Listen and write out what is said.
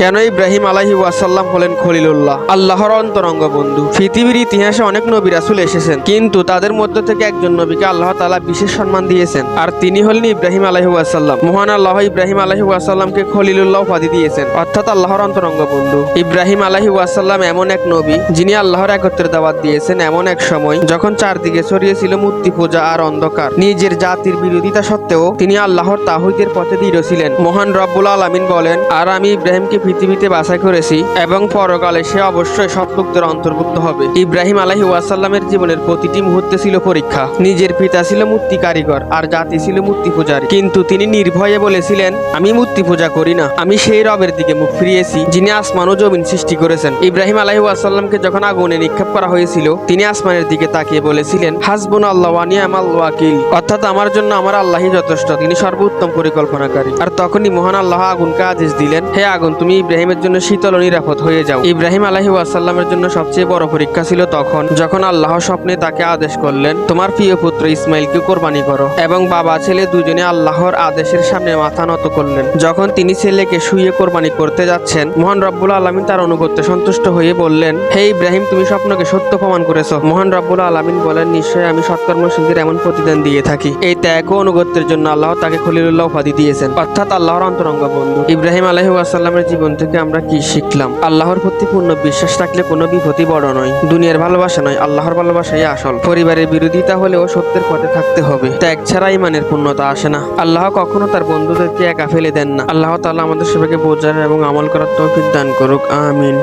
কেন ইব্রাহিম আলাহি ওয়াসাল্লাম হলেন খলিলুল্লাহ? আল্লাহর অন্তরঙ্গ বন্ধু। পৃথিবীর ইতিহাসে অনেক নবী রাসুল এসেছেন, কিন্তু তাদের মধ্য থেকে একজন নবীকে আল্লাহ তাআলা বিশেষ সম্মান দিয়েছেন, আর তিনি হলেন ইব্রাহিম আলাহি ওয়াসাল্লাম। মহান আল্লাহ ইব্রাহিম আলাহি ওয়াসাল্লামকে খলিলুল্লাহ উপাধি দিয়েছেন, অর্থাৎ আল্লাহর অন্তরঙ্গ বন্ধু। ইব্রাহিম আলাহি ওয়াসাল্লাম এমন এক নবী, যিনি আল্লাহর একত্রের দাওয়াত দিয়েছেন এমন এক সময়, যখন চারদিকে ছড়িয়েছিল মূর্তি পূজা আর অন্ধকার। নিজের জাতির বিরোধিতা সত্ত্বেও তিনি আল্লাহর তাহিদের পথে দৃঢ় ছিলেন। মহান রব্বুল আলামিন বলেন, আর আমি ইব্রাহিমকে পৃথিবীতে বাছাই করেছি এবং পরকালে সে অবশ্যই সৎ অন্তর্ভুক্ত হবে। ইব্রাহিম আলাহি ওয়াসাল্লামের জীবনের প্রতিটি মুহূর্তে ছিল পরীক্ষা। নিজের পিতা ছিল মূর্তি কারিগর, আর জাতি ছিল মূর্তি পূজারী। কিন্তু তিনি নির্ভয়ে বলেছিলেন, আমি মূর্তি পূজা করি না। আমি সেই রবের দিকে মুখ ফিরিয়েছি, যিনি আসমান ও জমিন সৃষ্টি করেছেন। ইব্রাহিম আলাহি ওয়াসাল্লামকে যখন আগুনে নিক্ষেপ করা হয়েছিল, তিনি আসমানের দিকে তাকিয়ে বলেছিলেন হাসবুন আল্লাহ ওয়ানিয়ামাল ওয়াকিল। অর্থাৎ আমার জন্য আমার আল্লাহই যথেষ্ট, তিনি সর্বোত্তম পরিকল্পনাকারী। আর তখনই মহান আল্লাহ আগুনকে আদেশ দিলেন, হে আগুন, তুমি ইব্রাহিমের জন্য শীতল ও নিরাপদ হয়ে যাও। ইব্রাহিম আলাহি ওয়াসাল্লামের জন্য সবচেয়ে বড় পরীক্ষা ছিল তখন। যখন আল্লাহ স্বপ্নে তাকে আদেশ করলেন, তোমার প্রিয় পুত্র ইসমাইলকে কোরবানি করো। এবং বাবা, ছেলে দুজনে আল্লাহর আদেশের সামনে মাথা নত করলেন। যখন তিনি ছেলেকে শুয়ে কোরবানি করতে যাচ্ছেন, মহান রব্বুল আলমিন তার অনুগত্যে সন্তুষ্ট হয়ে বললেন, হে ইব্রাহিম, তুমি স্বপ্নকে সত্য প্রমাণ করেছ। মহান রব্বুল আলমিন বলেন, নিশ্চয়ই আমি সৎকর্মশীলদের এমন প্রতিদান দিয়ে থাকি। এই ত্যাগ ও অনুগত্যের জন্য আল্লাহ তাকে খলিলুল্লাহ উপাধি দিয়েছেন। অর্থাৎ আল্লাহর অন্তরঙ্গ বন্ধু। ইব্রাহিম আলহি ওয়াসাল্লামের জীবন থেকে আমরা কি শিখলাম? আল্লাহর প্রতি পূর্ণ বিশ্বাস থাকলে কোনো বিপত্তি বড় নয়। দুনিয়ার ভালোবাসা নয়, আল্লাহর ভালোবাসাই আসল। পরিবারের বিরোধিতা হলেও সত্যের পথে থাকতে হবে। ত্যাগ ছাড়া ইমানের পূর্ণতা আসে না। আল্লাহ কখনো তার বন্ধুদেরকে একা ফেলে দেন না। আল্লাহ তাআলা আমাদের সবাইকে বোঝার এবং আমল করার তৌফিক দান করুক। আমিন।